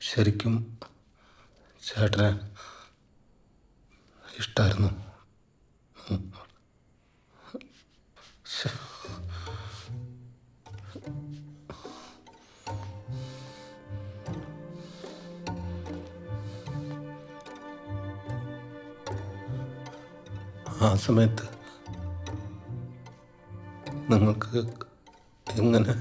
ശരിക്കും ചേട്ടനെ ഇഷ്ടമായിരുന്നു. ആ സമയത്ത് നിങ്ങൾക്ക് എങ്ങനെ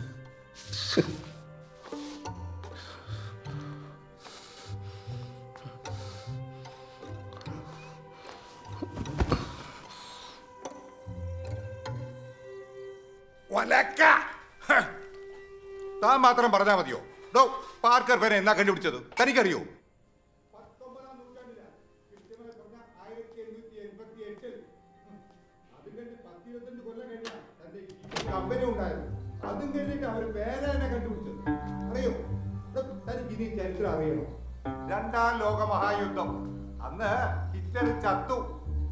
ഒലക്ക. താൻ മാത്രം പറഞ്ഞാൽ മതിയോ? ഡോ പാർക്കർ പേരെ എന്നാ കണ്ടുപിടിച്ചത്? തനിക്കറിയോ? കമ്പനി ഉണ്ടായിരുന്നു അതും കഴിഞ്ഞിട്ട് അവർ പേരനെ കണ്ടുപിടിച്ചത്. അറിയോ? ഡോ, തനിക്ക് ഇനി ചരിത്രം അറിയണോ. രണ്ടാം ലോക മഹായുദ്ധം അന്ന് ഹിറ്റ്ലർ ചത്തു.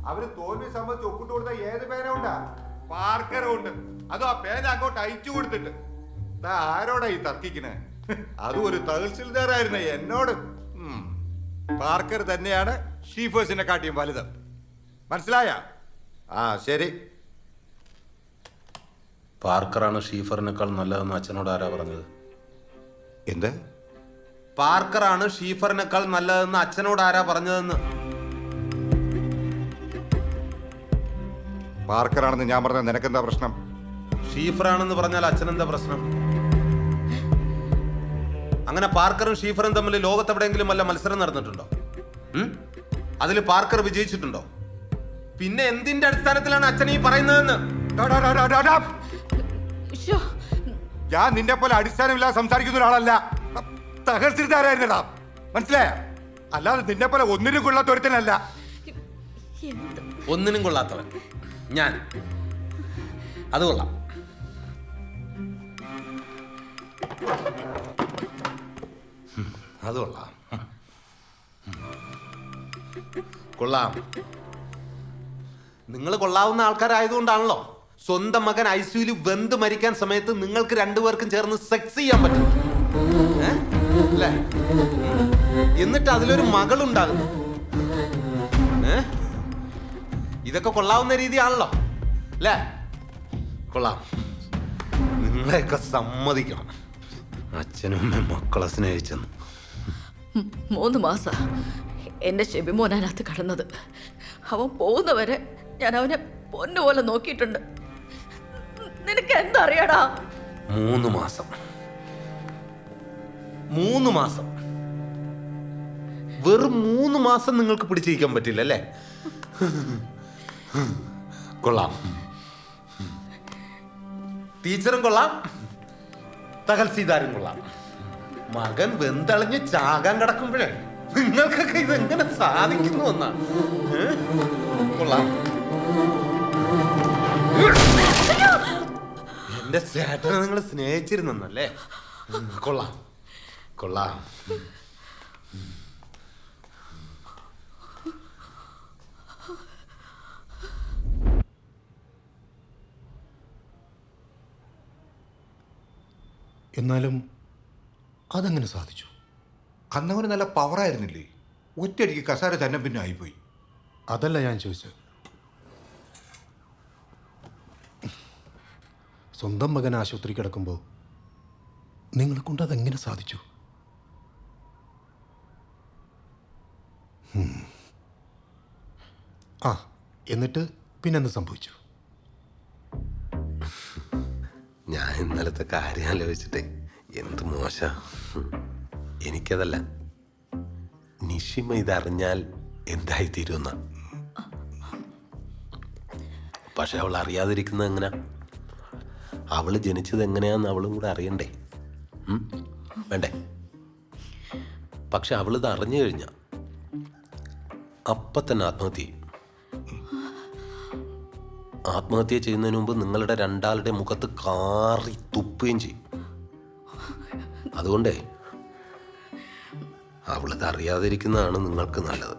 അവർ തോൽവി സംബന്ധിച്ച് ഒപ്പിട്ട് കൊടുത്ത ഏത് പേന ഉണ്ടാ അതോ ആ പേന അങ്ങോട്ട് അയച്ചു കൊടുത്തിട്ട്. ആരോടാ ഈ തർക്കിക്കണേ? അതും ഒരു തഹസിൽദാറായിരുന്നു എന്നോട്. പാർക്കർ തന്നെയാണ് ഷീഫേഴ്സിനെ കാട്ടിയും വലുത്. മനസ്സിലായ? ആ ശരി. പാർക്കറാണ് ഷീഫറിനേക്കാൾ നല്ലതെന്ന് അച്ഛനോട് ആരാ പറഞ്ഞത്? എന്ത്? പാർക്കറാണ് ഷീഫറിനേക്കാൾ നല്ലതെന്ന് അച്ഛനോട് ആരാ പറഞ്ഞതെന്ന്? പാർക്കറാണെന്ന് ഞാൻ പറഞ്ഞ നിനക്കെന്താ പ്രശ്നം? ഷീഫറാണെന്ന് പറഞ്ഞാൽ അച്ഛനെന്താ പ്രശ്നം? അങ്ങനെ പാർക്കറും ഷീഫറും തമ്മിൽ ലോകത്തെവിടെയെങ്കിലും വല്ല മത്സരം നടന്നിട്ടുണ്ടോ? അതിൽ പാർക്കർ വിജയിച്ചിട്ടുണ്ടോ? പിന്നെ എന്തിന്റെ അടിസ്ഥാനത്തിലാണ് അച്ഛൻ ഈ പറയുന്നതെന്ന്? ഞാൻ നിന്നെ പോലെ അടിസ്ഥാനമില്ലാതെ സംസാരിക്കുന്ന ഒരാളല്ല. തഹസിൽദാരായിരുന്നടാ മനസ്സിലായ? അല്ലാതെ നിന്നെ പോലെ ഒന്നിനും കൊള്ളാത്ത ഒരുത്തനല്ല. ഒന്നിനും കൊള്ളാത്തവൻ. ഞാൻ അത് കൊള്ളാം. അത് കൊള്ളാം. കൊള്ളാം. നിങ്ങൾ കൊള്ളാവുന്ന ആൾക്കാരായതുകൊണ്ടാണല്ലോ സ്വന്തം മകൻ ഐ സിയുയിൽ വെന്ത് മരിക്കാൻ സമയത്ത് നിങ്ങൾക്ക് രണ്ടുപേർക്കും ചേർന്ന് സെക്സ് ചെയ്യാൻ പറ്റും. അല്ലേ? എന്നിട്ട് അതിലൊരു മകളുണ്ടാകുന്നു. ഏ? ഇതൊക്കെ കൊള്ളാവുന്ന രീതിയാണല്ലോ. അല്ലേ? കൊള്ളാം. നിങ്ങളെയൊക്കെ സമ്മതിക്കണം. അച്ഛനും അമ്മയും മക്കളെ സ്നേഹിച്ചെന്ന്. മൂന്ന് മാസ. എന്റെ ചെബിമോനകത്ത് കടന്നത്. അവൻ പോകുന്നവരെ ഞാൻ അവനെ പൊന്നുപോലെ നോക്കിയിട്ടുണ്ട്. നിനക്ക് എന്തറിയടാ? മൂന്ന് മാസം. മൂന്ന് മാസം. വെറും മൂന്ന് മാസം നിങ്ങൾക്ക് പിടിച്ചിരിക്കാൻ പറ്റില്ല അല്ലേ? കൊള്ളാം. ടീച്ചറും കൊള്ളാം. തഹൽസീദാരും കൊള്ളാം. മകൻ വെന്തളിഞ്ഞ് ചാകാൻ കിടക്കുമ്പോഴേ നിങ്ങൾക്കൊക്കെ ഇതെങ്ങനെ സാധിക്കുന്നു എന്നാ? കൊള്ളാം. എന്റെ ചേട്ടനെ നിങ്ങൾ സ്നേഹിച്ചിരുന്നല്ലേ കൊള്ളാം. കൊള്ളാം. എന്നാലും അതങ്ങനെ സാധിച്ചു? അന്നവന് നല്ല പവറായിരുന്നില്ലേ ഒറ്റയടിക്ക് കസാര തന്നെ പിന്നെ ആയിപ്പോയി. അതല്ല ഞാൻ ചോദിച്ചത്. സ്വന്തം മകൻ ആശുപത്രി കിടക്കുമ്പോൾ നിങ്ങളെ കൊണ്ട് അതെങ്ങനെ സാധിച്ചു. ആ എന്നിട്ട് പിന്നെന്ത് സംഭവിച്ചു? ഞാൻ ഇന്നലത്തെ കാര്യം ആലോചിച്ചിട്ടേ എന്ത് മോശ? എനിക്കതല്ല നിഷിമ ഇതറിഞ്ഞാൽ എന്തായി തീരുന്ന പക്ഷെ അവൾ അറിയാതിരിക്കുന്നത് എങ്ങനെ? അവൾ ജനിച്ചത് എങ്ങനെയാന്ന് അവളും കൂടെ അറിയണ്ടേ? വേണ്ടേ? പക്ഷെ അവളിത് അറിഞ്ഞു കഴിഞ്ഞ അപ്പം തന്നെ ആത്മഹത്യ ചെയ്യും. ആത്മഹത്യ ചെയ്യുന്നതിന് മുമ്പ് നിങ്ങളുടെ രണ്ടാളുടെ മുഖത്ത് കാറി തുപ്പുകയും ചെയ്യും. അതുകൊണ്ടേ അവളിത് അറിയാതിരിക്കുന്നതാണ് നിങ്ങൾക്ക് നല്ലത്?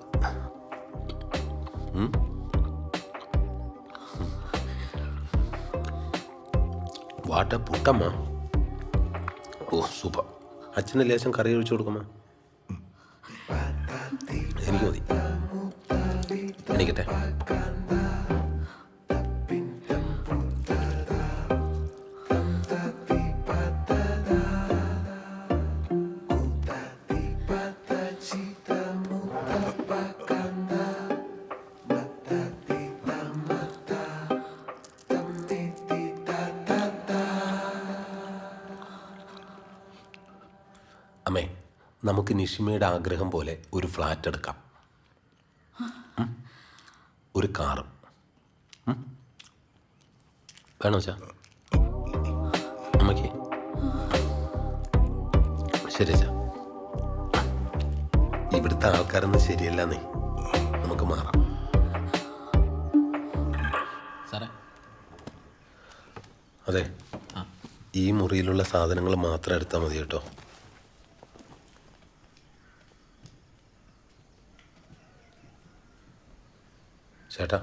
വാട്ട പുട്ടമ്മ? ഓ സൂപ്പർ. അച്ഛന്റെ ലേശം കറി ഒഴിച്ചു കൊടുക്കുമോ? അമ്മേ നമുക്ക് നിഷിമയുടെ ആഗ്രഹം പോലെ ഒരു ഫ്ലാറ്റ് എടുക്കാം. ഒരു കാറ്? വേണോ ചാ അമ്മയ്ക്ക്. ശരി ചാ ഇവിടുത്തെ ആൾക്കാരൊന്നും ശരിയല്ലെന്നേ. നമുക്ക് മാറാം. സാറേ. അതെ. ഈ മുറിയിലുള്ള സാധനങ്ങൾ മാത്രം എടുത്താൽ മതി കേട്ടോ. ചേട്ടാ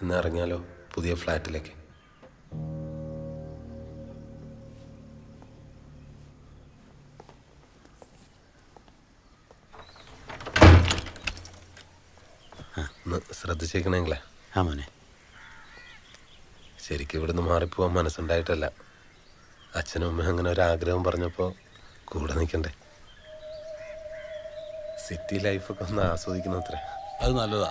എന്നാ ഇറങ്ങിയാലോ പുതിയ ഫ്ലാറ്റിലേക്ക്? ഒന്ന് ശ്രദ്ധിച്ചേക്കണെങ്കിലേ? ആ മോനെ. ശരിക്കും ഇവിടുന്ന് മാറിപ്പോവാൻ മനസ്സുണ്ടായിട്ടല്ല. അച്ഛനും അമ്മയും അങ്ങനെ ഒരു ആഗ്രഹം പറഞ്ഞപ്പോൾ കൂടെ നിൽക്കണ്ടേ? സിറ്റി ലൈഫൊക്കെ ഒന്ന് ആസ്വദിക്കുന്നത്രേ അത് നല്ലതാ.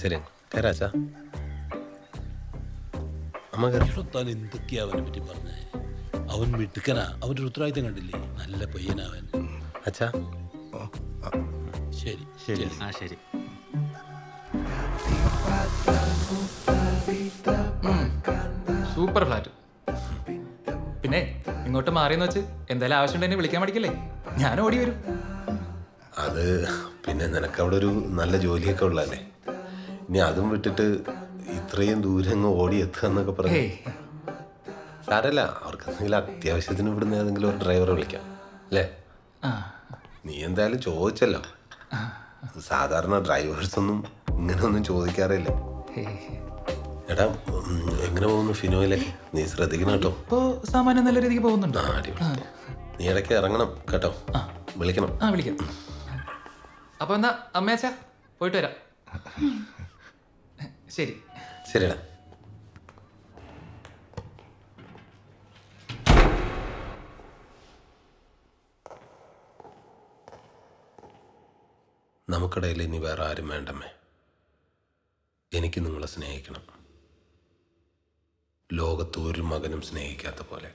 ശരി കയറാച്ചാ അമ്മ താൻ എന്തൊക്കെയാ അവനെ പറ്റി പറഞ്ഞേ? അവൻ മിടുക്കനാ. അവന്റെ ഒരു ഉത്തരവാദിത്തം കണ്ടില്ലേ? നല്ല പയ്യനവൻ അച്ഛാ ശരി. ശരി ആ ശരി. Super flat. പിന്നെ ഇങ്ങോട്ട് മാറിയെന്ന് വെച്ച് എന്തായാലും ആവശ്യം എന്നെ വിളിക്കാൻ മടിക്കില്ലേ? ഞാൻ ഓടി വരും. അത് പിന്നെ നിനക്ക് അവിടെ ഒരു നല്ല ജോലിയൊക്കെ ഉള്ളതല്ലേ? ഇനി അതും വിട്ടിട്ട് ഇത്രയും ദൂരം അങ്ങ് ഓടി എത്തുക എന്നൊക്കെ പറഞ്ഞു. സാരല്ല അവർക്ക് എന്തെങ്കിലും അത്യാവശ്യത്തിന് ഇവിടുന്ന് ഏതെങ്കിലും ഒരു ഡ്രൈവറെ വിളിക്കാം അല്ലേ? നീ എന്തായാലും ചോദിച്ചല്ലോ. സാധാരണ ഡ്രൈവേഴ്സ് ഒന്നും ഇങ്ങനെയൊന്നും ചോദിക്കാറില്ല. എടാ എങ്ങനെ പോകുന്നു ഫിനോയിലെ? നീ ശ്രദ്ധിക്കണം കേട്ടോ. ഇപ്പോ സാമാന്യം നല്ല രീതിക്ക് പോകുന്നുണ്ട്. ആ അടിപൊളി. നീ ഇടയ്ക്ക് ഇറങ്ങണം കേട്ടോ. വിളിക്കണം. ആ വിളിക്കാം. അപ്പൊ എന്നാ അമ്മയച്ചാ പോയിട്ട് വരാം. ശരി. ശരിടാ നമുക്കിടയിൽ ഇനി വേറെ ആരും വേണ്ടമ്മേ. എനിക്ക് നിങ്ങളെ സ്നേഹിക്കണം. ലോകത്ത് ഒരു മകനും സ്നേഹിക്കാത്ത പോലെ.